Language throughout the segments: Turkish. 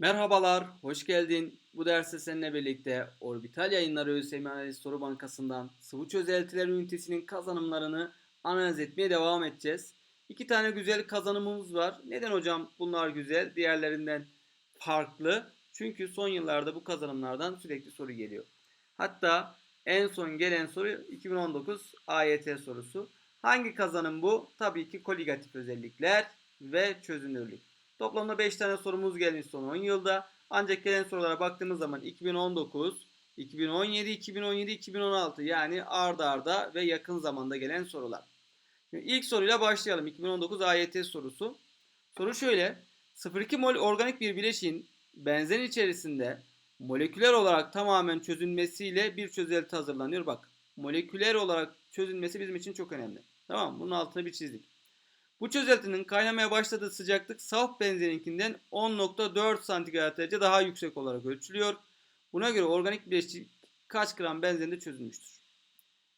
Merhabalar, hoş geldin. Bu derste seninle birlikte Orbital Yayınları ÖSYM Analiz Soru Bankası'ndan sıvı çözeltiler ünitesinin kazanımlarını analiz etmeye devam edeceğiz. İki tane güzel kazanımımız var. Neden hocam bunlar güzel, diğerlerinden farklı? Çünkü son yıllarda bu kazanımlardan sürekli soru geliyor. Hatta en son gelen soru 2019 AYT sorusu. Hangi kazanım bu? Tabii ki koligatif özellikler ve çözünürlük. Toplamda 5 tane sorumuz gelmiş son 10 yılda. Ancak gelen sorulara baktığımız zaman 2019, 2017, 2017, 2016 yani arda arda ve yakın zamanda gelen sorular. Şimdi ilk soruyla başlayalım. 2019 AYT sorusu. Soru şöyle. 0,2 mol organik bir bileşiğin benzen içerisinde moleküler olarak tamamen çözünmesiyle bir çözelti hazırlanıyor. Bak moleküler olarak çözülmesi bizim için çok önemli. Tamam? Bunun altını bir çizdik. Bu çözeltinin kaynamaya başladığı sıcaklık saf benzeninkinden 10.4 santigrat derece daha yüksek olarak ölçülüyor. Buna göre organik bileşik kaç gram benzinde çözülmüştür?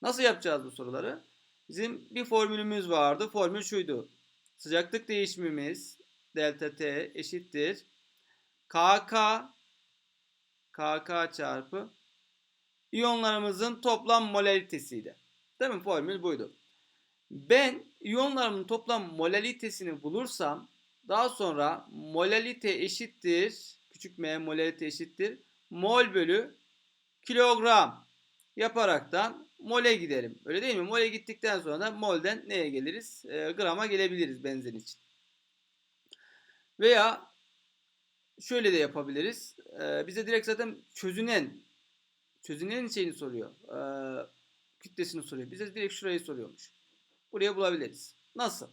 Nasıl yapacağız bu soruları? Bizim bir formülümüz vardı. Formül şuydu. Sıcaklık değişimimiz delta T eşittir. KK KK çarpı iyonlarımızın toplam molaritesiydi. Değil mi? Formül buydu. Ben iyonlarımın toplam molalitesini bulursam daha sonra molalite eşittir küçük m molalite eşittir mol bölü kilogram yaparaktan mole giderim. Öyle değil mi? Mole gittikten sonra da molden neye geliriz? E, grama gelebiliriz benzin için. Veya şöyle de yapabiliriz. E, bize direkt zaten çözünen çözünen şeyini soruyor. E, kütlesini soruyor. Bize direkt şurayı soruyormuş. Buraya bulabiliriz. Nasıl?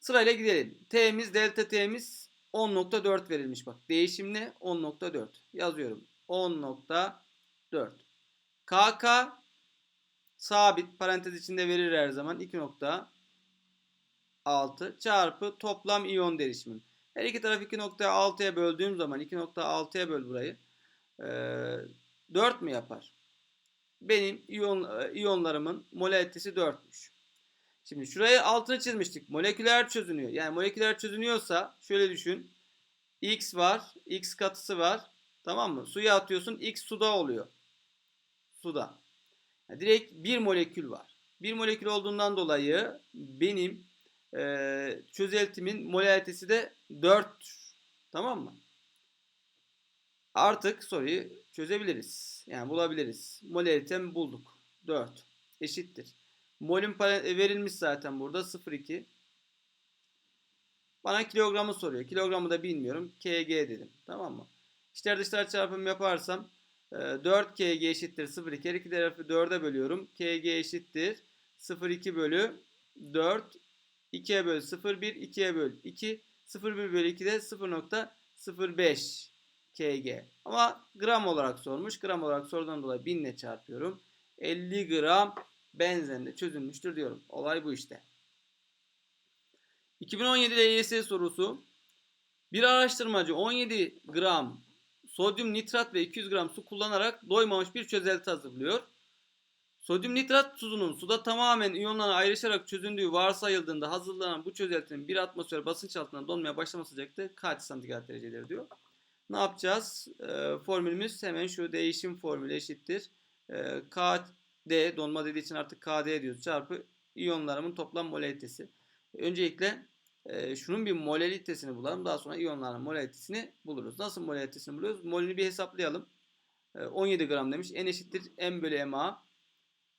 Sırayla gidelim. T'miz delta T'miz 10.4 verilmiş bak. Değişimli 10.4 yazıyorum. 10.4 KK sabit parantez içinde verir her zaman 2.6 çarpı toplam iyon derişimim. Her iki tarafı 2.6'ya böldüğüm zaman 2.6'ya böl burayı. Ee, 4 mü yapar? Benim iyon, iyonlarımın molaritesi 4'müş. Şimdi şuraya altını çizmiştik. Moleküler çözünüyor. Yani moleküler çözünüyorsa şöyle düşün. X var. X katısı var. Tamam mı? Suya atıyorsun. X suda oluyor. Suda. Yani direkt bir molekül var. Bir molekül olduğundan dolayı benim e, çözeltimin molaritesi de 4. Tamam mı? Artık soruyu çözebiliriz. Yani bulabiliriz. Molaritem bulduk. 4 eşittir. Molün verilmiş zaten burada 0,2. Bana kilogramı soruyor. Kilogramı da bilmiyorum. KG dedim. Tamam mı? İçler dışlar çarpımı yaparsam 4 kg eşittir 0,2. Her iki tarafı 4'e bölüyorum. kg eşittir 0,2 bölü 4. 2'ye böl 0,1. 2'ye böl 2. 0,1 bölü 2 de 0,05 kg. Ama gram olarak sormuş. Gram olarak sorudan dolayı 1000 ile çarpıyorum. 50 gram benzenle çözülmüştür diyorum. Olay bu işte. 2017 LYS sorusu. Bir araştırmacı 17 gram sodyum nitrat ve 200 gram su kullanarak doymamış bir çözelti hazırlıyor. Sodyum nitrat tuzunun suda tamamen iyonlara ayrışarak çözündüğü varsayıldığında hazırlanan bu çözeltinin bir atmosfer basınç altında donmaya başlama sıcaklığı kaç santigrat derecedir diyor. Ne yapacağız? E, formülümüz hemen şu değişim formülü eşittir. E, K D donma dediği için artık KD diyoruz. Çarpı iyonlarımın toplam molaritesi. Öncelikle e, şunun bir molaritesini bulalım. Daha sonra iyonların molaritesini buluruz. Nasıl molaritesini buluyoruz? Molünü bir hesaplayalım. E, 17 gram demiş. N eşittir M bölü MA.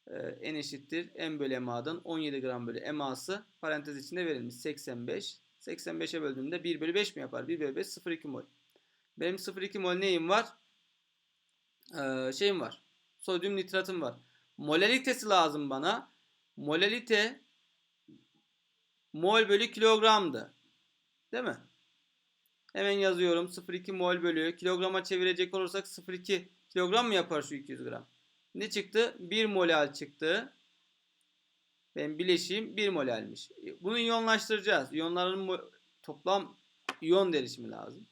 E, N eşittir M bölü MA'dan 17 gram bölü MA'sı parantez içinde verilmiş. 85. 85'e böldüğümde 1 bölü 5 mi yapar? 1 bölü 5 0,2 mol. Benim 0,2 mol neyim var? Ee, şeyim var. Sodyum nitratım var. Molalitesi lazım bana. Molalite mol bölü kilogramdı. Değil mi? Hemen yazıyorum. 0,2 mol bölü kilograma çevirecek olursak 0,2 kilogram mı yapar şu 200 gram? Ne çıktı? 1 molal çıktı. Benim bileşiğim 1 molalmiş. Bunu iyonlaştıracağız. İyonların toplam iyon derişimi lazım.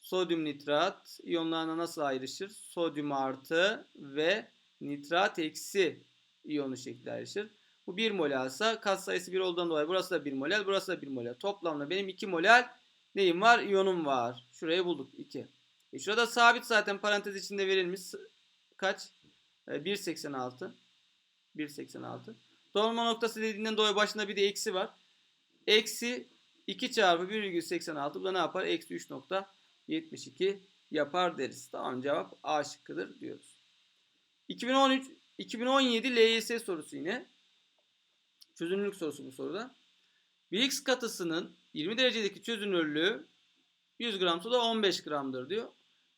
Sodyum nitrat iyonlarına nasıl ayrışır? Sodyum artı ve nitrat eksi iyonu şekli. Bu 1 molalsa kat sayısı 1 olduğundan dolayı burası da 1 molal, burası da 1 molal. Toplamda benim 2 molal Neyim var? İyonum var. Şurayı bulduk. 2. E şurada sabit zaten parantez içinde verilmiş. Kaç? E, 1.86. 1.86. Dolma noktası dediğinden dolayı başında bir de eksi var. Eksi 2 çarpı 1,86 bu da ne yapar? Eksi 3.72 yapar deriz. Tamam cevap A şıkkıdır diyoruz. 2013 2017 LYS sorusu yine. Çözünürlük sorusu bu soruda. Bir X katısının 20 derecedeki çözünürlüğü 100 gram suda 15 gramdır diyor.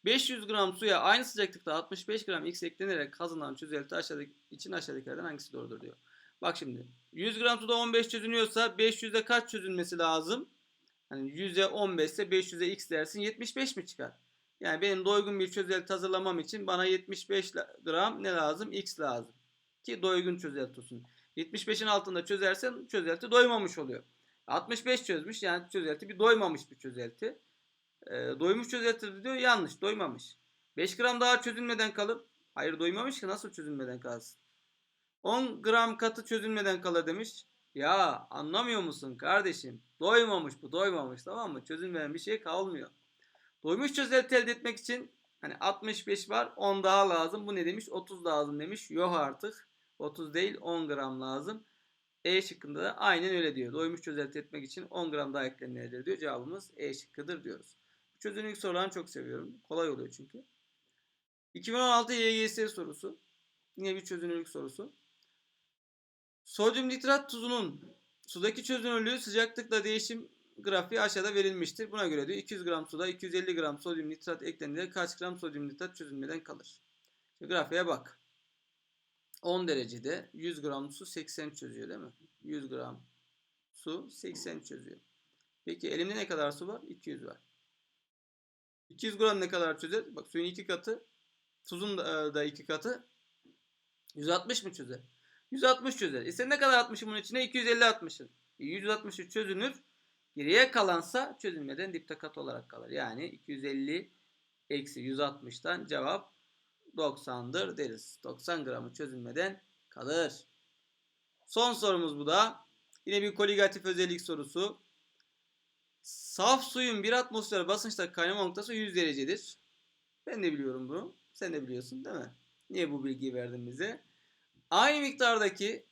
500 gram suya aynı sıcaklıkta 65 gram X eklenerek kazanılan çözelti aşağıdaki, için aşağıdakilerden hangisi doğrudur diyor. Bak şimdi 100 gram suda 15 çözünüyorsa 500'de kaç çözülmesi lazım? Hani 100'e 15 ise 500'e X dersin 75 mi çıkar? Yani benim doygun bir çözelti hazırlamam için bana 75 la- gram ne lazım? X lazım. Ki doygun çözelti olsun. 75'in altında çözersen çözelti doymamış oluyor. 65 çözmüş yani çözelti bir doymamış bir çözelti. Ee, doymuş çözelti diyor yanlış doymamış. 5 gram daha çözülmeden kalıp hayır doymamış ki nasıl çözülmeden kalsın? 10 gram katı çözülmeden kalır demiş. Ya anlamıyor musun kardeşim? Doymamış bu doymamış tamam mı? Çözülmeyen bir şey kalmıyor. Doymuş çözelti elde etmek için hani 65 var 10 daha lazım. Bu ne demiş? 30 lazım demiş. Yok artık. 30 değil 10 gram lazım. E şıkkında da aynen öyle diyor. Doymuş çözelti etmek için 10 gram daha eklenmelidir diyor. Cevabımız E şıkkıdır diyoruz. Çözünürlük sorularını çok seviyorum. Kolay oluyor çünkü. 2016 YGS sorusu. Yine bir çözünürlük sorusu. Sodyum nitrat tuzunun sudaki çözünürlüğü sıcaklıkla değişim grafiği aşağıda verilmiştir. Buna göre diyor 200 gram suda 250 gram sodyum nitrat eklendiğinde kaç gram sodyum nitrat çözülmeden kalır? Şimdi grafiğe bak. 10 derecede 100 gram su 80 çözüyor değil mi? 100 gram su 80 çözüyor. Peki elimde ne kadar su var? 200 var. 200 gram ne kadar çözer? Bak suyun iki katı, tuzun da, e, iki katı. 160 mı çözer? 160 çözer. E sen ne kadar atmışım bunun içine? 250 atmışsın. E 160'ı çözünür. Geriye kalansa çözülmeden dipte kat olarak kalır. Yani 250 eksi 160'tan cevap 90'dır deriz. 90 gramı çözülmeden kalır. Son sorumuz bu da. Yine bir koligatif özellik sorusu. Saf suyun bir atmosfer basınçta kaynama noktası 100 derecedir. Ben de biliyorum bunu. Sen de biliyorsun değil mi? Niye bu bilgiyi verdin bize? Aynı miktardaki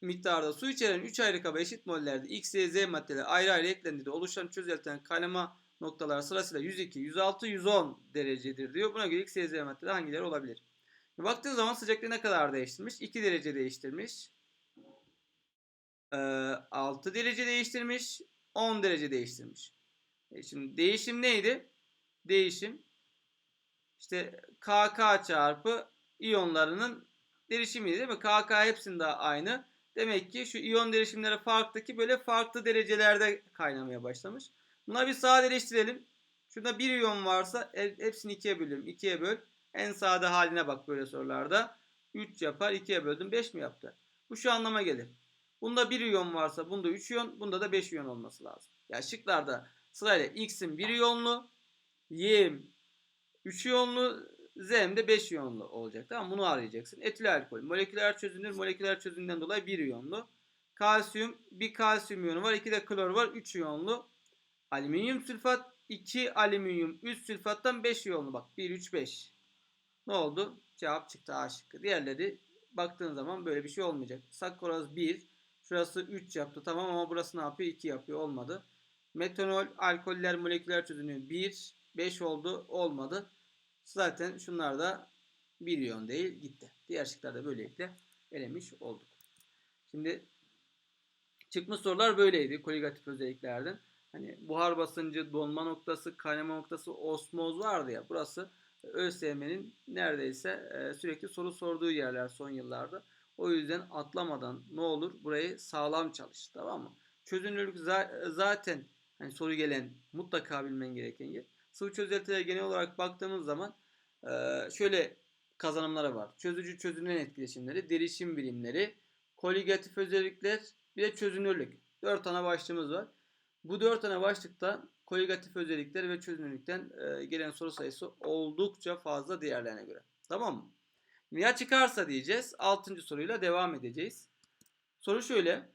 miktarda su içeren 3 ayrı kaba eşit mollerde X, Y, Z maddeleri ayrı ayrı eklendiğinde oluşan çözeltilen kaynama noktalar sırasıyla 102, 106, 110 derecedir diyor. Buna göre X, Y, Z maddeleri hangileri olabilir? Baktığın zaman sıcaklığı ne kadar değiştirmiş? 2 derece değiştirmiş. Ee, 6 derece değiştirmiş. 10 derece değiştirmiş. E şimdi değişim neydi? Değişim işte KK çarpı iyonlarının derişimiydi değil mi? KK hepsinde aynı. Demek ki şu iyon derişimleri farklı böyle farklı derecelerde kaynamaya başlamış. Buna bir sadeleştirelim. Şurada bir iyon varsa e, hepsini ikiye bölüyorum. İkiye böl. En sade haline bak böyle sorularda. 3 yapar. 2'ye böldüm 5 mi yaptı? Bu şu anlama gelir. Bunda 1 iyon varsa bunda 3 iyon, bunda da 5 iyon olması lazım. Ya yani şıklarda sırayla X'in 1 iyonlu, Y'in 3 iyonlu, Z'in de 5 iyonlu olacak. Tamam bunu arayacaksın. Etil alkol. Moleküler çözünür. Moleküler çözünürden dolayı 1 iyonlu. Kalsiyum. Bir kalsiyum iyonu var. 2 de klor var. 3 iyonlu. Alüminyum sülfat. 2 alüminyum. 3 sülfattan 5 iyonlu. Bak 1, 3, 5. Ne oldu? Cevap çıktı A şıkkı. Diğerleri baktığın zaman böyle bir şey olmayacak. Sakkaroz 1. Şurası 3 yaptı. Tamam ama burası ne yapıyor? 2 yapıyor. Olmadı. Metanol, alkoller, moleküler çözünüyor. 1, 5 oldu. Olmadı. Zaten şunlar da 1 iyon değil. Gitti. Diğer şıklar da böylelikle elemiş olduk. Şimdi çıkmış sorular böyleydi. Koligatif özelliklerden. Hani buhar basıncı, donma noktası, kaynama noktası, osmoz vardı ya. Burası ÖSYM'nin neredeyse e, sürekli soru sorduğu yerler son yıllarda. O yüzden atlamadan ne olur burayı sağlam çalış. Tamam mı? Çözünürlük zaten hani soru gelen mutlaka bilmen gereken yer. Sıvı çözeltilere genel olarak baktığımız zaman şöyle kazanımları var. Çözücü çözünen etkileşimleri, derişim birimleri, koligatif özellikler, bir de çözünürlük. Dört tane başlığımız var. Bu dört tane başlıkta koligatif özellikler ve çözünürlükten e, gelen soru sayısı oldukça fazla diğerlerine göre. Tamam mı? Ya çıkarsa diyeceğiz. Altıncı soruyla devam edeceğiz. Soru şöyle.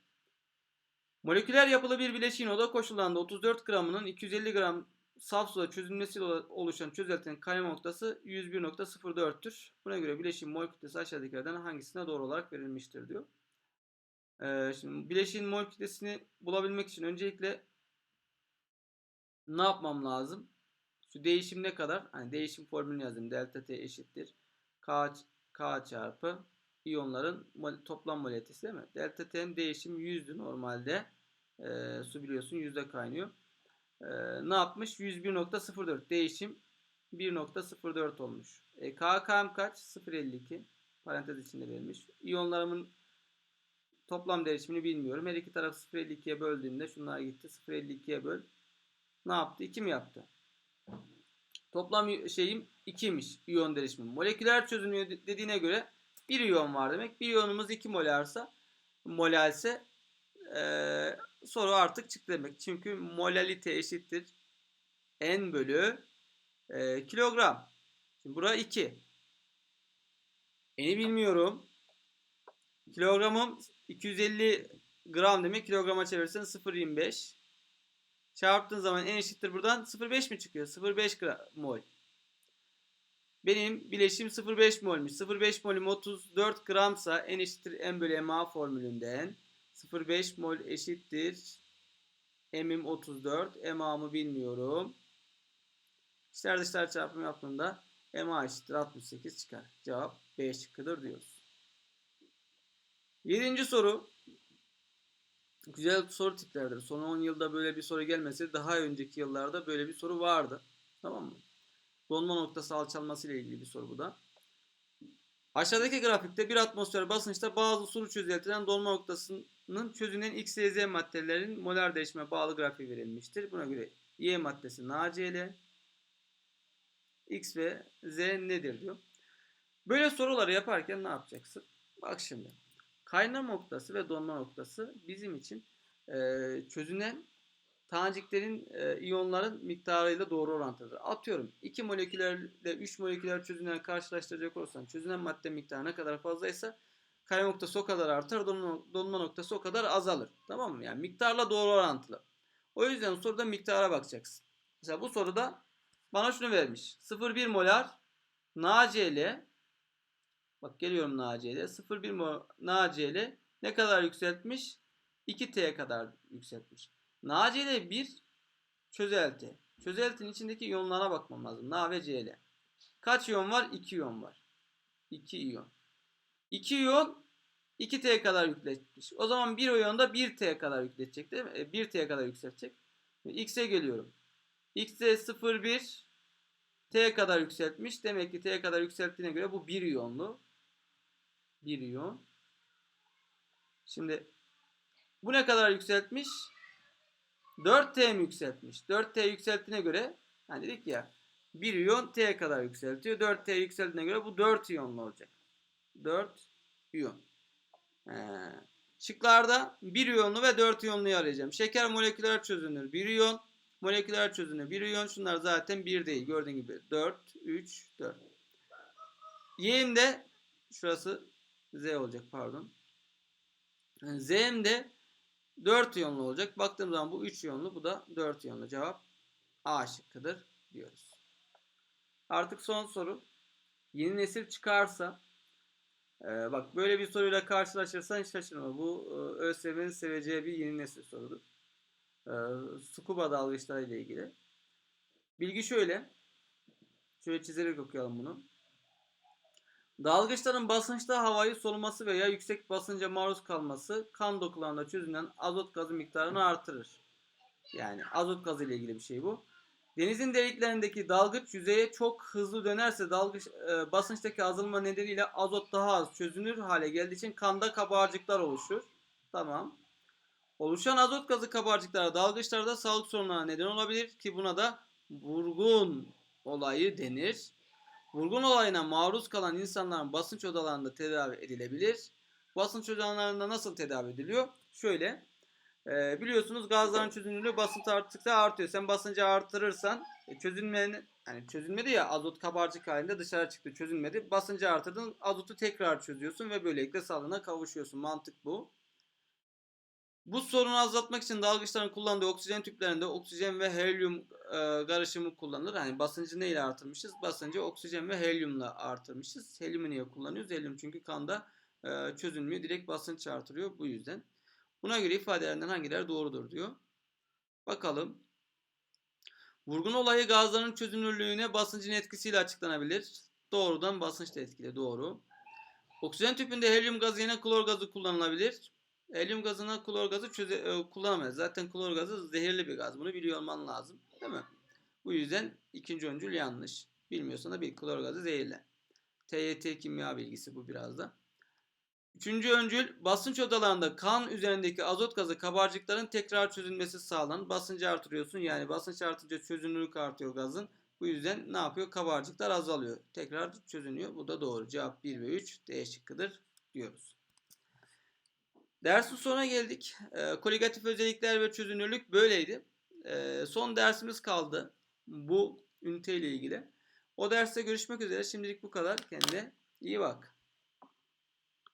Moleküler yapılı bir bileşiğin oda koşullarında 34 gramının 250 gram saf suda çözülmesiyle oluşan çözeltinin kaynama noktası 101.04'tür. Buna göre bileşiğin mol kütlesi aşağıdakilerden hangisine doğru olarak verilmiştir diyor. Ee, şimdi bileşiğin mol kütlesini bulabilmek için öncelikle ne yapmam lazım? Şu değişim ne kadar? Hani değişim formülünü yazayım. Delta T eşittir. K, K çarpı iyonların mol- toplam moletesi değil mi? Delta T'nin değişimi 100'dü normalde. Ee, su biliyorsun yüzde kaynıyor. Ee, ne yapmış? 101.04 değişim 1.04 olmuş. E, KKM kaç? 0.52 parantez içinde verilmiş. İyonlarımın toplam değişimini bilmiyorum. Her iki taraf 0.52'ye böldüğümde şunlar gitti. 0.52'ye böl. Ne yaptı? 2 mi yaptı? Toplam şeyim 2'ymiş iyon değişimi. Moleküler çözünüyor dediğine göre bir iyon var demek. Bir iyonumuz 2 molarsa molalse ee, soru artık çıktı demek. Çünkü molalite eşittir n bölü e, kilogram. Şimdi bura 2. N'i bilmiyorum. Kilogramım 250 gram demek. Kilograma çevirsen 0.25. Çarptığın zaman n eşittir buradan 0.5 mi çıkıyor? 0.5 gram, mol. Benim bileşim 0.5 molmuş. 0.5 molüm 34 gramsa n eşittir n bölü ma formülünden 0.5 mol eşittir. M'im 34. MA'mı bilmiyorum. İçler dışlar çarpımı yaptığında MA eşittir 68 çıkar. Cevap B şıkkıdır diyoruz. Yedinci soru. Güzel soru tiplerdir. Son 10 yılda böyle bir soru gelmesi daha önceki yıllarda böyle bir soru vardı. Tamam mı? Donma noktası alçalması ile ilgili bir soru bu da. Aşağıdaki grafikte bir atmosfer basınçta bazı sulu çözeltilen donma noktasının çözünen X, Y, Z maddelerin molar değişime bağlı grafiği verilmiştir. Buna göre Y maddesi NaCl, X ve Z nedir diyor. Böyle soruları yaparken ne yapacaksın? Bak şimdi. Kaynama noktası ve donma noktası bizim için e, çözünen taneciklerin e, iyonların miktarıyla doğru orantılıdır. Atıyorum 2 molekülerle 3 moleküler çözünen karşılaştıracak olursan çözünen madde miktarı ne kadar fazlaysa kaynama noktası o kadar artar, donma, noktası o kadar azalır. Tamam mı? Yani miktarla doğru orantılı. O yüzden soruda miktara bakacaksın. Mesela bu soruda bana şunu vermiş. 0,1 molar NaCl bak geliyorum NaCl 0,1 mol NaCl ne kadar yükseltmiş? 2T'ye kadar yükseltmiş. NaCl bir çözelti. Çözeltinin içindeki iyonlara bakmam lazım. Na ve Cl. Kaç iyon var? 2 iyon var. 2 iyon. 2 iyon 2T'ye kadar yükletmiş. O zaman bir iyon da 1T'ye kadar yükletecek değil mi? E, 1T'ye kadar yükseltecek. X'e geliyorum. X'e 0,1 T'ye kadar yükseltmiş. Demek ki T'ye kadar yükselttiğine göre bu 1 iyonlu. 1 iyon. Şimdi bu ne kadar yükseltmiş? 4T mi yükseltmiş? 4T yükselttiğine göre hani dedik ya 1 iyon T'ye kadar yükseltiyor. 4T yükselttiğine göre bu 4 iyonlu olacak. 4 iyon. Ee, şıklarda 1 iyonlu ve 4 iyonluyu arayacağım. Şeker moleküler çözünür. 1 iyon moleküler çözünür. 1 iyon şunlar zaten 1 değil. Gördüğün gibi 4, 3, 4. Y'im de şurası Z olacak pardon. Z'm de 4 iyonlu olacak. Baktığım zaman bu 3 iyonlu, bu da 4 iyonlu. Cevap A şıkkıdır diyoruz. Artık son soru. Yeni nesil çıkarsa e, bak böyle bir soruyla karşılaşırsan şaşırma. Bu e, ÖSYM'nin seveceği bir yeni nesil sorudur. E, scuba dalgıçları ile ilgili. Bilgi şöyle. Şöyle çizerek okuyalım bunu. Dalgıçların basınçta havayı soluması veya yüksek basınca maruz kalması kan dokularında çözünen azot gazı miktarını artırır. Yani azot gazı ile ilgili bir şey bu. Denizin deliklerindeki dalgıç yüzeye çok hızlı dönerse dalgıç e, basınçtaki azalma nedeniyle azot daha az çözünür hale geldiği için kanda kabarcıklar oluşur. Tamam. Oluşan azot gazı kabarcıkları dalgıçlarda sağlık sorunlarına neden olabilir ki buna da vurgun olayı denir. Vurgun olayına maruz kalan insanların basınç odalarında tedavi edilebilir. Basınç odalarında nasıl tedavi ediliyor? Şöyle, e, biliyorsunuz gazların çözünürlüğü basınç arttıkça artıyor. Sen basıncı artırırsan e, çözünmenin yani çözülmedi ya azot kabarcık halinde dışarı çıktı çözülmedi. Basıncı artırdın azotu tekrar çözüyorsun ve böylelikle sağlığına kavuşuyorsun. Mantık bu. Bu sorunu azaltmak için dalgıçların kullandığı oksijen tüplerinde oksijen ve helyum e, karışımı kullanılır. Hani basıncı neyle artırmışız? Basıncı oksijen ve helyumla artırmışız. Helyumu niye kullanıyoruz? Helyum çünkü kanda e, çözünmüyor. Direkt basınç artırıyor bu yüzden. Buna göre ifadelerinden hangileri doğrudur diyor. Bakalım. Vurgun olayı gazların çözünürlüğüne basıncın etkisiyle açıklanabilir. Doğrudan basınçla etkili. Doğru. Oksijen tüpünde helyum gazı yerine klor gazı kullanılabilir. Helyum gazına klor gazı çöze, e, kullanamayız. Zaten klor gazı zehirli bir gaz. Bunu biliyor olman lazım. Değil mi? Bu yüzden ikinci öncül yanlış. Bilmiyorsan da bir klor gazı zehirli. TYT kimya bilgisi bu biraz da. Üçüncü öncül basınç odalarında kan üzerindeki azot gazı kabarcıkların tekrar çözülmesi sağlanır. Basıncı artırıyorsun. Yani basınç artınca çözünürlük artıyor gazın. Bu yüzden ne yapıyor? Kabarcıklar azalıyor. Tekrar çözünüyor. Bu da doğru. Cevap 1 ve 3 D şıkkıdır diyoruz. Dersin sonuna geldik. E, koligatif özellikler ve çözünürlük böyleydi. E, son dersimiz kaldı. Bu ünite ile ilgili. O derste görüşmek üzere. Şimdilik bu kadar. Kendine iyi bak.